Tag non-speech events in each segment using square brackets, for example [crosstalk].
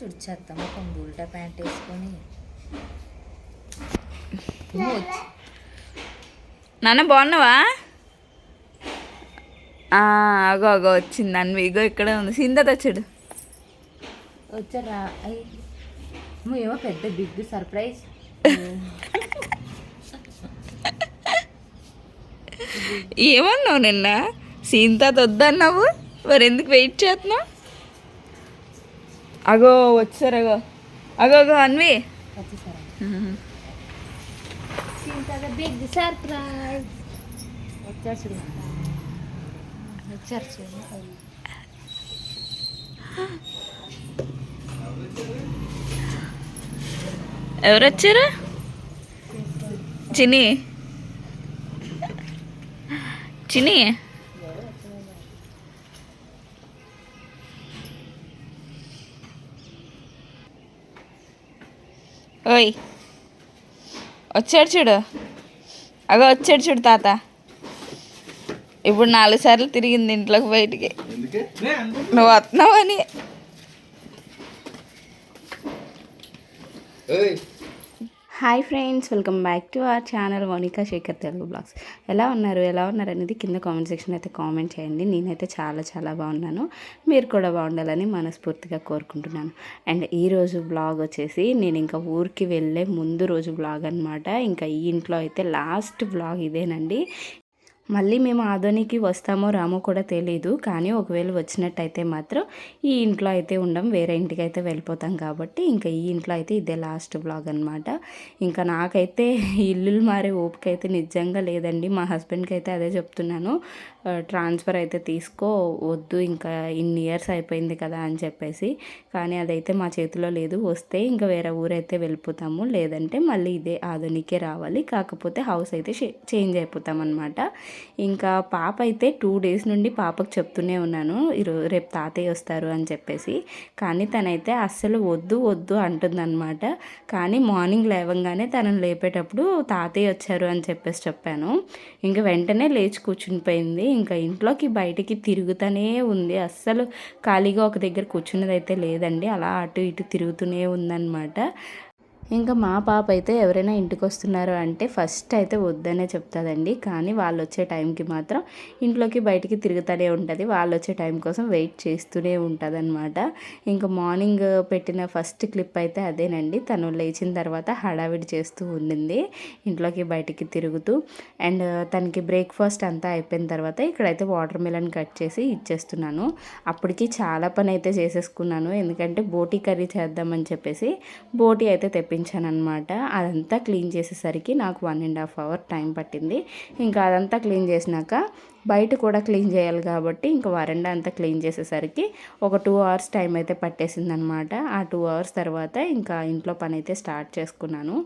తుడిచేస్తాం ఒక ఉల్టా ప్యాంట్ వేసుకొని. నాన్న బాగున్నావా? అగో అగో వచ్చింది అన్వి. ఇగో ఇక్కడే ఉంది. సింద తెచ్చాడు. వచ్చారా ఏమో పెద్ద బిగ్ సర్ప్రైజ్. ఏమన్నావు నిన్న? సీంతా వద్దన్నావు మరి ఎందుకు వెయిట్ చేస్తున్నావు? అగో వచ్చారు అగో. అగో అగో అన్వి. Big surprise. వచ్చారు వచ్చారు ఎవరు వచ్చారు చిని చిని ఓయ్ వచ్చాడు చూడు. అగో వచ్చాడు చూడు తాత. ఇప్పుడు నాలుగు సార్లు తిరిగింది ఇంట్లోకి బయటికి. నువ్వు వస్తున్నావని. Hi friends welcome back to our channel Monika Shekhar Telugu blogs. ఎలా ఉన్నారు? ఎలా ఉన్నారు అనేది కింద కామెంట్ సెక్షన్ అయితే కామెంట్ చేయండి. నేనైతే చాలా చాలా బాగున్నాను. మీరు కూడా బాగుండాలని మనస్ఫూర్తిగా కోరుకుంటున్నాను. అండ్ ఈరోజు బ్లాగ్ వచ్చేసి నేను ఇంకా ఊరికి వెళ్ళే ముందు రోజు బ్లాగ్ అనమాట ఇంకా ఈ ఇంట్లో అయితే లాస్ట్ బ్లాగ్ ఇదేనండి. మళ్ళీ మేము ఆదోనికి వస్తామో రామో కూడా తెలియదు కానీ ఒకవేళ వచ్చినట్టయితే మాత్రం ఈ ఇంట్లో అయితే ఉండం వేరే ఇంటికి అయితే వెళ్ళిపోతాం కాబట్టి ఇంకా ఈ ఇంట్లో అయితే ఇదే లాస్ట్ బ్లాగ్ అనమాట ఇంకా నాకైతే [laughs] ఇల్లులు మారే ఓపిక అయితే నిజంగా లేదండి. మా హస్బెండ్కి అయితే అదే చెప్తున్నాను. ట్రాన్స్ఫర్ అయితే తీసుకో వద్దు ఇంకా ఇన్ని ఇయర్స్ అయిపోయింది కదా అని చెప్పేసి. కానీ అదైతే మా చేతిలో లేదు. వస్తే ఇంకా వేరే ఊరైతే వెళ్ళిపోతాము. లేదంటే మళ్ళీ ఇదే ఆధునికే రావాలి. కాకపోతే హౌస్ అయితే చేంజ్ అయిపోతాం అనమాట ఇంకా పాప అయితే టూ డేస్ నుండి పాపకు చెప్తూనే ఉన్నాను. ఈరోజు రేపు తాతయ్య వస్తారు అని చెప్పేసి. కానీ తనైతే అస్సలు వద్దు వద్దు అంటుందన్నమాట. కానీ మార్నింగ్ లేవంగానే తనను లేపేటప్పుడు తాతయ్య వచ్చారు అని చెప్పేసి చెప్పాను. ఇంకా వెంటనే లేచి కూర్చునిపోయింది ఇంకా ఇంట్లోకి బయటికి తిరుగుతూనే ఉంది. అస్సలు ఖాళీగా ఒక దగ్గర కూర్చున్నది అయితే లేదండి. అలా అటు ఇటు తిరుగుతూనే ఉందన్నమాట. ఇంకా మా పాప అయితే ఎవరైనా ఇంటికి వస్తున్నారు అంటే ఫస్ట్ అయితే వద్దనే చెప్తుందండి. కానీ వాళ్ళు వచ్చే టైంకి మాత్రం ఇంట్లోకి బయటికి తిరుగుతూనే ఉంటుంది. వాళ్ళు వచ్చే టైం కోసం వెయిట్ చేస్తూనే ఉంటుంది అనమాట ఇంకా మార్నింగ్ పెట్టిన ఫస్ట్ క్లిప్ అయితే అదేనండి. తను లేచిన తర్వాత హడావిడి చేస్తూ ఉండింది ఇంట్లోకి బయటికి తిరుగుతూ. అండ్ తనకి బ్రేక్ఫాస్ట్ అంతా అయిపోయిన తర్వాత ఇక్కడైతే వాటర్ మిలన్ కట్ చేసి ఇచ్చేస్తున్నాను. అప్పటికి చాలా పని అయితే చేసేసుకున్నాను. ఎందుకంటే బోటీ కర్రీ చేద్దామని చెప్పేసి బోటీ అయితే తెప్పించాను అనమాట అదంతా క్లీన్ చేసేసరికి నాకు one and half hour time పట్టింది. ఇంకా అదంతా క్లీన్ చేసినాక బయట కూడా క్లీన్ చేయాలి కాబట్టి ఇంకా వరండా అంతా క్లీన్ చేసేసరికి ఒక టూ అవర్స్ టైం అయితే పట్టేసింది అనమాట ఆ టూ అవర్స్ తర్వాత ఇంకా ఇంట్లో పని అయితే స్టార్ట్ చేసుకున్నాను.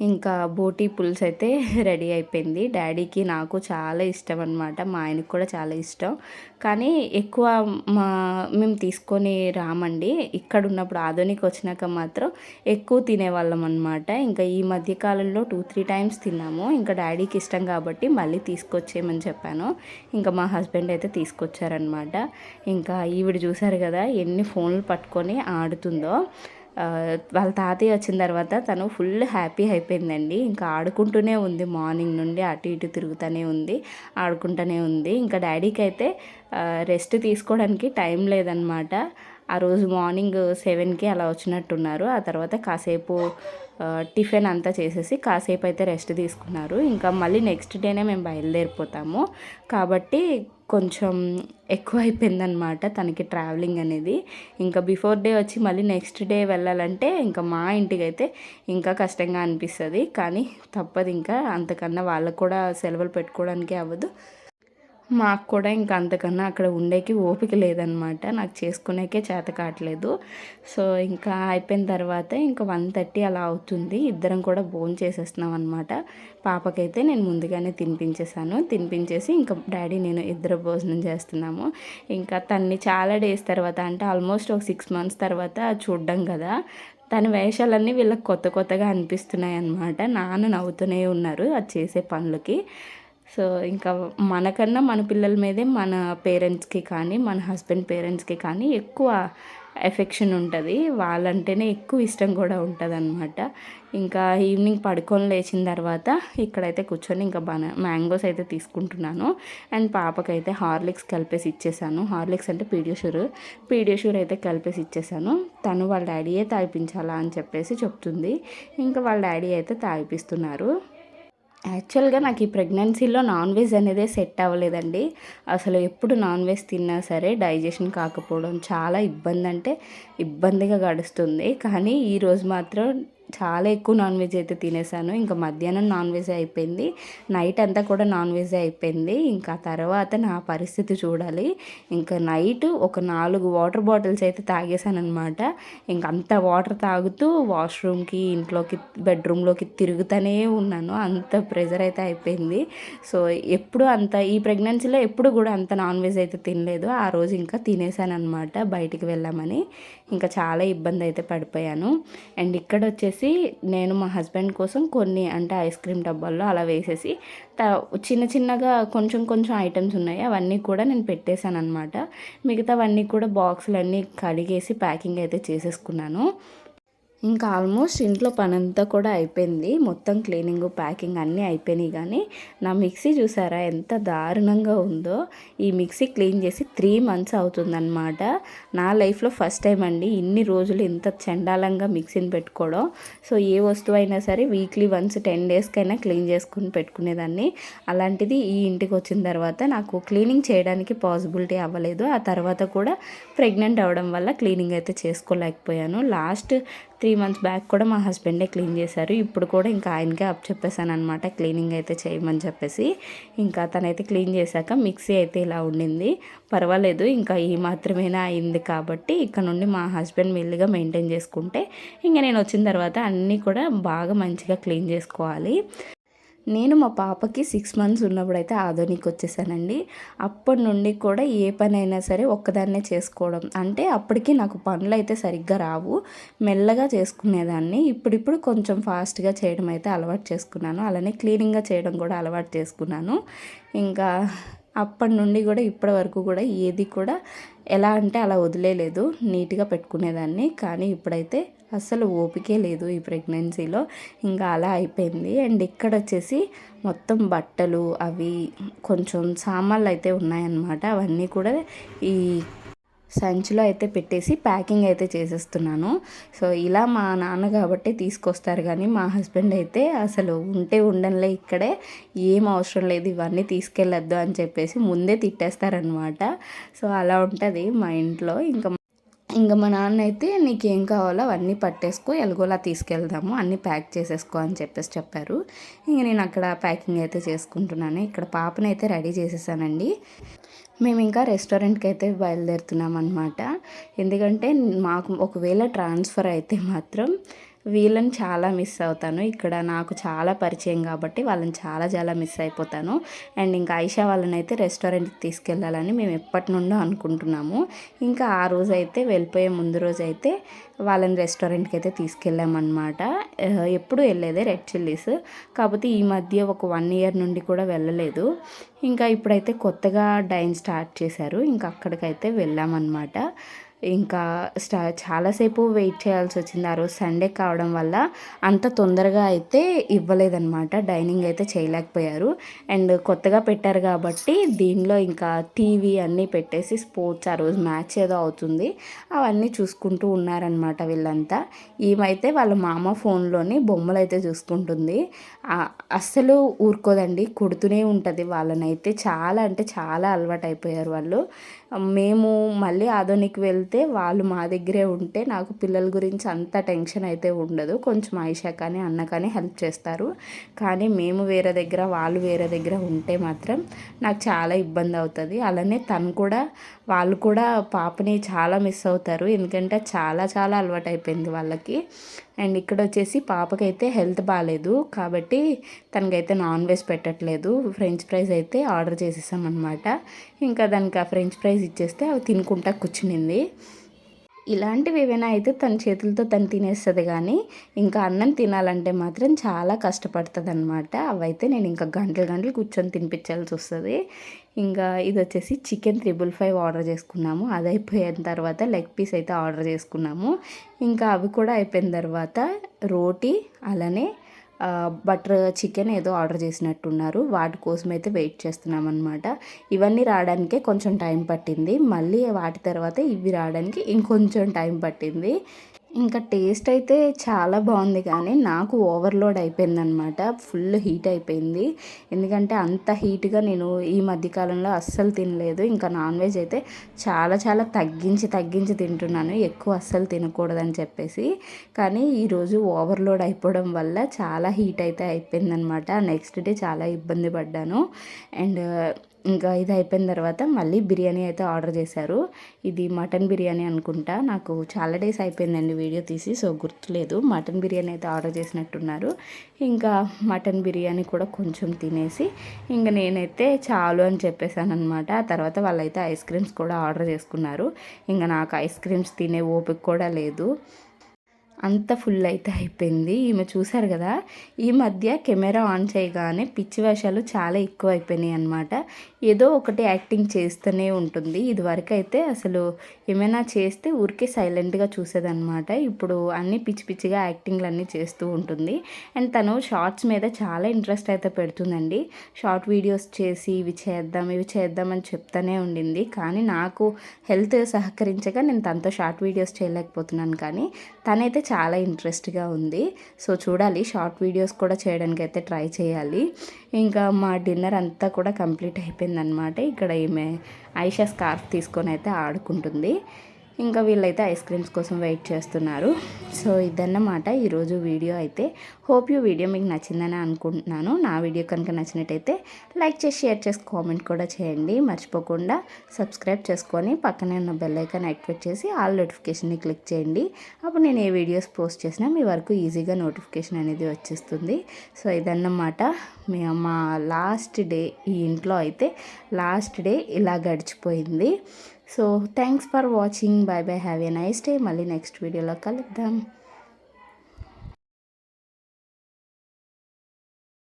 ఇంకా బోటీ పులుసు అయితే [laughs] రెడీ అయిపోయింది. డాడీకి నాకు చాలా ఇష్టం అనమాట మా ఆయనకు కూడా చాలా ఇష్టం. కానీ ఎక్కువ మా మేము తీసుకొని రామండి. ఇక్కడ ఉన్నప్పుడు ఆధునిక వచ్చినాక మాత్రం ఎక్కువ తినేవాళ్ళం అనమాట ఇంకా ఈ మధ్యకాలంలో టూ త్రీ టైమ్స్ తిన్నాము. ఇంకా డాడీకి ఇష్టం కాబట్టి మళ్ళీ తీసుకొచ్చేయమని చెప్పాను. ఇంకా మా హస్బెండ్ అయితే తీసుకొచ్చారనమాట ఇంకా ఈవిడ చూసారు కదా ఎన్ని ఫోన్లు పట్టుకొని ఆడుతుందో. వాళ్ళ తాతయ్య వచ్చిన తర్వాత తను ఫుల్ హ్యాపీ అయిపోయిందండి. ఇంకా ఆడుకుంటూనే ఉంది. మార్నింగ్ నుండి అటు ఇటు తిరుగుతూనే ఉంది. ఆడుకుంటూనే ఉంది. ఇంకా డాడీకి అయితే రెస్ట్ తీసుకోవడానికి టైం లేదనమాట ఆ రోజు మార్నింగ్ సెవెన్కి అలా వచ్చినట్టున్నారు. ఆ తర్వాత కాసేపు టిఫిన్ అంతా చేసేసి కాసేపు అయితే రెస్ట్ తీసుకున్నారు. ఇంకా మళ్ళీ నెక్స్ట్ డేనే మేము బయలుదేరిపోతాము. కాబట్టి కొంచెం ఎక్కువ అయిపోయిందనమాట తనకి ట్రావెలింగ్ అనేది. ఇంకా బిఫోర్ డే వచ్చి మళ్ళీ నెక్స్ట్ డే వెళ్ళాలంటే ఇంకా మా ఇంటికి అయితే ఇంకా కష్టంగా అనిపిస్తుంది. కానీ తప్పదు ఇంకా అంతకన్నా వాళ్ళకు కూడా సెలవులు పెట్టుకోవడానికి అవ్వదు. మాకు కూడా ఇంకా అంతకన్నా అక్కడ ఉండేకి ఓపిక లేదనమాట నాకు చేసుకునేకే చేత కావట్లేదు. సో ఇంకా అయిపోయిన తర్వాత ఇంకా వన్ థర్టీ అలా అవుతుంది. ఇద్దరం కూడా భోజనం చేసేస్తున్నాం అనమాట పాపకైతే నేను ముందుగానే తినిపించేసాను తినిపించేసి ఇంకా డాడీ నేను ఇద్దరు భోజనం చేస్తున్నాము. ఇంకా తన్ని చాలా డేస్ తర్వాత అంటే ఆల్మోస్ట్ ఒక సిక్స్ మంత్స్ తర్వాత చూడ్డం కదా. తన వేషాలన్నీ వీళ్ళకి కొత్త కొత్తగా అనిపిస్తున్నాయి అన్నమాట నాన్న నవ్వుతూనే ఉన్నారు. అది చేసే పనులకి. సో ఇంకా మనకన్నా మన పిల్లల మీదే మన పేరెంట్స్కి కానీ మన హస్బెండ్ పేరెంట్స్కి కానీ ఎక్కువ ఎఫెక్షన్ ఉంటుంది. వాళ్ళంటేనే ఎక్కువ ఇష్టం కూడా ఉంటుంది అనమాట ఇంకా ఈవినింగ్ పడుకొని లేచిన తర్వాత ఇక్కడైతే కూర్చొని ఇంకా బనా మ్యాంగోస్ అయితే తీసుకుంటున్నాను. అండ్ పాపకైతే హార్లిక్స్ కలిపేసి ఇచ్చేసాను. హార్లిక్స్ అంటే పీడియోషూర్ పీడియోషూర్ అయితే కలిపేసి ఇచ్చేసాను. తను వాళ్ళ డాడీయే తాగిపించాలా అని చెప్పేసి చెప్తుంది. ఇంకా వాళ్ళ డాడీ అయితే తాగిపిస్తున్నారు. యాక్చువల్గా నాకు ఈ ప్రెగ్నెన్సీలో నాన్ వెజ్ అనేది సెట్ అవ్వలేదండి. అసలు ఎప్పుడు నాన్ వెజ్ తిన్నా సరే డైజెషన్ కాకపోవడం చాలా ఇబ్బంది అంటే ఇబ్బందిగా గడుస్తుంది. కానీ ఈరోజు మాత్రం చాలా ఎక్కువ నాన్ వెజ్ అయితే తినేసాను. ఇంకా మధ్యాహ్నం నాన్ వెజ్ అయిపోయింది. నైట్ అంతా కూడా నాన్ వెజ్ అయిపోయింది. ఇంకా తర్వాత నా పరిస్థితి చూడాలి. ఇంకా నైట్ ఒక నాలుగు వాటర్ బాటిల్స్ అయితే తాగేసాను అనమాట ఇంక అంత వాటర్ తాగుతూ వాష్రూమ్కి ఇంట్లోకి బెడ్రూమ్లోకి తిరుగుతూనే ఉన్నాను. అంత ప్రెజర్ అయితే అయిపోయింది. సో ఎప్పుడు అంత ఈ ప్రెగ్నెన్సీలో ఎప్పుడు కూడా అంత నాన్ వెజ్ అయితే తినలేదు. ఆ రోజు ఇంకా తినేసాను అనమాట బయటికి వెళ్ళామని. ఇంకా చాలా ఇబ్బంది అయితే పడిపోయాను. అండ్ ఇక్కడ వచ్చేసి నేను మా హస్బెండ్ కోసం కొన్ని అంటే ఐస్ క్రీమ్ డబ్బాల్లో అలా వేసేసి త చిన్న చిన్నగా కొంచెం కొంచెం ఐటమ్స్ ఉన్నాయి. అవన్నీ కూడా నేను పెట్టేశాను అనమాట మిగతావన్నీ కూడా బాక్సులన్నీ కడిగేసి ప్యాకింగ్ అయితే చేసేసుకున్నాను. ఇంకా ఆల్మోస్ట్ ఇంట్లో పని అంతా కూడా అయిపోయింది. మొత్తం క్లీనింగ్ ప్యాకింగ్ అన్నీ అయిపోయినాయి కానీ నా మిక్సీ చూసారా ఎంత దారుణంగా ఉందో. ఈ మిక్సీ క్లీన్ చేసి త్రీ మంత్స్ అవుతుందన్నమాట. నా లైఫ్లో ఫస్ట్ టైం అండి ఇన్ని రోజులు ఇంత చండాలంగా మిక్సీని పెట్టుకోవడం. సో ఏ వస్తువు అయినా సరే వీక్లీ వన్స్ టెన్ డేస్కైనా క్లీన్ చేసుకుని పెట్టుకునేదాన్ని. అలాంటిది ఈ ఇంటికి వచ్చిన తర్వాత నాకు క్లీనింగ్ చేయడానికి పాసిబిలిటీ అవ్వలేదు. ఆ తర్వాత కూడా ప్రెగ్నెంట్ అవ్వడం వల్ల క్లీనింగ్ అయితే చేసుకోలేకపోయాను. లాస్ట్ త్రీ మంత్స్ బ్యాక్ కూడా మా హస్బెండే క్లీన్ చేశారు. ఇప్పుడు కూడా ఇంకా ఆయనకే అప్ చెప్పేశాను అనమాట క్లీనింగ్ అయితే చేయమని చెప్పేసి ఇంకా తనైతే క్లీన్ చేశాక మిక్సీ అయితే ఇలా ఉండింది. పర్వాలేదు ఇంకా ఈ మాత్రమేనా అయింది కాబట్టి ఇక్కడ నుండి మా హస్బెండ్ మెల్లిగా మెయింటైన్ చేసుకుంటే ఇంకా నేను వచ్చిన తర్వాత అన్నీ కూడా బాగా మంచిగా క్లీన్ చేసుకోవాలి. నేను మా పాపకి సిక్స్ మంత్స్ ఉన్నప్పుడు అయితే ఆధునిక్ వచ్చేసానండి. అప్పటి నుండి కూడా ఏ పని అయినా సరే ఒక్కదాన్నే చేసుకోవడం. అంటే అప్పటికి నాకు పనులు అయితే సరిగ్గా రావు. మెల్లగా చేసుకునేదాన్ని. ఇప్పుడిప్పుడు కొంచెం ఫాస్ట్గా చేయడం అయితే అలవాటు చేసుకున్నాను. అలానే క్లీనింగ్గా చేయడం కూడా అలవాటు చేసుకున్నాను. ఇంకా అప్పటి నుండి కూడా ఇప్పటి వరకు కూడా ఏది కూడా ఎలా అంటే అలా వదిలేదు నీట్గా పెట్టుకునేదాన్ని. కానీ ఇప్పుడైతే అస్సలు ఓపికే లేదు ఈ ప్రెగ్నెన్సీలో. ఇంకా అలా అయిపోయింది. అండ్ ఇక్కడ వచ్చేసి మొత్తం బట్టలు అవి కొంచెం సామాన్లు అయితే ఉన్నాయన్నమాట. అవన్నీ కూడా ఈ సంచిలో అయితే పెట్టేసి ప్యాకింగ్ అయితే చేసేస్తున్నాను. సో ఇలా మా నాన్న కాబట్టి తీసుకొస్తారు కానీ మా హస్బెండ్ అయితే అసలు ఉంటే ఉండనులే ఇక్కడే ఏం అవసరం లేదు ఇవన్నీ తీసుకెళ్ళొద్దు అని చెప్పేసి ముందే తిట్టేస్తారనమాట సో అలా ఉంటుంది మా ఇంట్లో. ఇంకా ఇంకా మా నాన్న అయితే నీకేం కావాలో అవన్నీ పట్టేసుకో ఎలాగోలా తీసుకెళ్దాము అన్నీ ప్యాక్ చేసేసుకో అని చెప్పేసి చెప్పారు. ఇంక నేను అక్కడ ప్యాకింగ్ అయితే చేసుకుంటున్నాను. ఇక్కడ పాపని అయితే రెడీ చేసేసానండి. మేము ఇంకా రెస్టారెంట్కి అయితే బయలుదేరుతున్నాం అనమాట ఎందుకంటే మాకు ఒకవేళ ట్రాన్స్ఫర్ అయితే మాత్రం వీళ్ళని చాలా మిస్ అవుతాను. ఇక్కడ నాకు చాలా పరిచయం కాబట్టి వాళ్ళని చాలా చాలా మిస్ అయిపోతాను. అండ్ ఇంకా ఐషా వాళ్ళని అయితే రెస్టారెంట్కి తీసుకెళ్ళాలని మేము ఎప్పటి నుండో అనుకుంటున్నాము. ఇంకా ఆ రోజు అయితే వెళ్ళిపోయే ముందు రోజు అయితే వాళ్ళని రెస్టారెంట్కి అయితే తీసుకెళ్ళామన్నమాట. ఎప్పుడు వెళ్ళేదే రెడ్ చిల్లీస్. కాకపోతే ఈ మధ్య ఒక వన్ ఇయర్ నుండి కూడా వెళ్ళలేదు. ఇంకా ఇప్పుడైతే కొత్తగా డైన్ స్టార్ట్ చేశారు. ఇంకా అక్కడికైతే వెళ్ళామన్నమాట. ఇంకా స్టా చాలాసేపు వెయిట్ చేయాల్సి వచ్చింది. ఆ రోజు సండే కావడం వల్ల అంత తొందరగా అయితే ఇవ్వలేదన్నమాట. డైనింగ్ అయితే చేయలేకపోయారు. అండ్ కొత్తగా పెట్టారు కాబట్టి దీనిలో ఇంకా టీవీ అన్నీ పెట్టేసి స్పోర్ట్స్ ఆ రోజు మ్యాచ్ ఏదో అవుతుంది. అవన్నీ చూసుకుంటూ ఉన్నారనమాట వీళ్ళంతా. ఈమైతే వాళ్ళ మామ ఫోన్లోని బొమ్మలు అయితే చూసుకుంటుంది అస్సలు ఊరుకోదండి. కొడుతూనే ఉంటుంది. వాళ్ళనైతే చాలా అంటే చాలా అలవాటు అయిపోయారు వాళ్ళు. మేము మళ్ళీ ఆధునిక్ వెళ్తే వాళ్ళు మా దగ్గరే ఉంటే నాకు పిల్లల గురించి అంత టెన్షన్ అయితే ఉండదు. కొంచెం ఆయిషా కానీ అన్న కానీ హెల్ప్ చేస్తారు. కానీ మేము వేరే దగ్గర వాళ్ళు వేరే దగ్గర ఉంటే మాత్రం నాకు చాలా ఇబ్బంది అవుతుంది. అలానే తను కూడా వాళ్ళు కూడా పాపని చాలా మిస్ అవుతారు. ఎందుకంటే చాలా చాలా అలవాటు అయిపోయింది వాళ్ళకి. అండ్ ఇక్కడ వచ్చేసి పాపకైతే హెల్త్ బాగాలేదు కాబట్టి తనకైతే నాన్ వెజ్ పెట్టట్లేదు. ఫ్రెంచ్ ఫ్రైస్ అయితే ఆర్డర్ చేసేసామన్నమాట. ఇంకా దానికి ఆ ఫ్రెంచ్ ఫ్రైస్ ఇచ్చేస్తే అవి తినుకుంటా కూర్చునింది. ఇలాంటివి ఏవైనా అయితే తన చేతులతో తను తినేస్తుంది కానీ ఇంకా అన్నం తినాలంటే మాత్రం చాలా కష్టపడుతుంది అనమాట అవైతే నేను ఇంకా గంటలు గంటలు కూర్చొని తినిపించాల్సి వస్తుంది. ఇంకా ఇది వచ్చేసి చికెన్ త్రిబుల్ ఫైవ్ ఆర్డర్ చేసుకున్నాము. అది అయిపోయిన తర్వాత లెగ్ పీస్ అయితే ఆర్డర్ చేసుకున్నాము. ఇంకా అవి కూడా అయిపోయిన తర్వాత రోటీ అలానే బటర్ చికెన్ ఏదో ఆర్డర్ చేసినట్టున్నారు. వాటి కోసం అయితే వెయిట్ చేస్తున్నాం అనమాట ఇవన్నీ రావడానికే కొంచెం టైం పట్టింది. మళ్ళీ వాటి తర్వాత ఇవి రావడానికి ఇంకొంచెం టైం పట్టింది. ఇంకా టేస్ట్ అయితే చాలా బాగుంది కానీ నాకు ఓవర్లోడ్ అయిపోయిందనమాట ఫుల్ హీట్ అయిపోయింది. ఎందుకంటే అంత హీట్గా నేను ఈ మధ్యకాలంలో అస్సలు తినలేదు. ఇంకా నాన్ వెజ్ అయితే చాలా చాలా తగ్గించి తగ్గించి తింటున్నాను. ఎక్కువ అస్సలు తినకూడదని చెప్పేసి. కానీ ఈరోజు ఓవర్లోడ్ అయిపోవడం వల్ల చాలా హీట్ అయితే అయిపోయిందనమాట నెక్స్ట్ డే చాలా ఇబ్బంది పడ్డాను. అండ్ ఇంకా ఇది అయిపోయిన తర్వాత మళ్ళీ బిర్యానీ అయితే ఆర్డర్ చేశారు. ఇది మటన్ బిర్యానీ అనుకుంటా. నాకు చాలా డేస్ అయిపోయిందండి వీడియో తీసి సో గుర్తులేదు. మటన్ బిర్యానీ అయితే ఆర్డర్ చేసినట్టున్నారు. ఇంకా మటన్ బిర్యానీ కూడా కొంచెం తినేసి ఇంకా నేనైతే చాలు అని చెప్పేశాను అనమాట ఆ తర్వాత వాళ్ళైతే ఐస్ క్రీమ్స్ కూడా ఆర్డర్ చేసుకున్నారు. ఇంకా నాకు ఐస్ క్రీమ్స్ తినే ఓపిక కూడా లేదు. అంత ఫుల్ అయితే అయిపోయింది. ఈమె చూశారు కదా ఈ మధ్య కెమెరా ఆన్ చేయగానే పిచ్చి వేషాలు చాలా ఎక్కువ అయిపోయినాయి అనమాట ఏదో ఒకటి యాక్టింగ్ చేస్తూనే ఉంటుంది. ఇదివరకు అయితే అసలు ఏమైనా చేస్తే ఊరికే సైలెంట్గా చూసేదన్నమాట. ఇప్పుడు అన్ని పిచ్చి పిచ్చిగా యాక్టింగ్లు అన్నీ చేస్తూ ఉంటుంది. అండ్ తను షార్ట్స్ మీద చాలా ఇంట్రెస్ట్ అయితే పెడుతుందండి. షార్ట్ వీడియోస్ చేసి ఇవి చేద్దాం ఇవి చేద్దాం అని చెప్తానే ఉండింది. కానీ నాకు హెల్త్ సహకరించగా నేను తనతో షార్ట్ వీడియోస్ చేయలేకపోతున్నాను. కానీ తనైతే చాలా ఇంట్రెస్ట్గా ఉంది. సో చూడాలి షార్ట్ వీడియోస్ కూడా చేయడానికి అయితే ట్రై చేయాలి. ఇంకా మా డిన్నర్ అంతా కూడా కంప్లీట్ అయిపోయింది. అయిపోయిందనమాట ఇక్కడ ఈమె ఐషా స్కార్ఫ్ తీసుకొని అయితే ఆడుకుంటుంది. ఇంకా వీళ్ళైతే ఐస్ క్రీమ్స్ కోసం వెయిట్ చేస్తున్నారు. సో ఇదన్నమాట ఈరోజు వీడియో అయితే. హోప్ యూ వీడియో మీకు నచ్చిందని అనుకుంటున్నాను. నా వీడియో కనుక నచ్చినట్టయితే లైక్ చేసి షేర్ చేసి కామెంట్ కూడా చేయండి. మర్చిపోకుండా సబ్స్క్రైబ్ చేసుకొని పక్కనే ఉన్న బెల్ ఐకాన్ యాక్టివేట్ చేసి ఆల్ నోటిఫికేషన్ని క్లిక్ చేయండి. అప్పుడు నేను ఏ వీడియోస్ పోస్ట్ చేసినా మీ వరకు ఈజీగా నోటిఫికేషన్ అనేది వచ్చేస్తుంది. సో ఇదన్నమాట మీ మా లాస్ట్ డే ఈ ఇంట్లో అయితే లాస్ట్ డే ఇలా గడిచిపోయింది. So thanks for watching bye bye have a nice day మళ్ళీ నెక్స్ట్ వీడియోలో కలుద్దాం.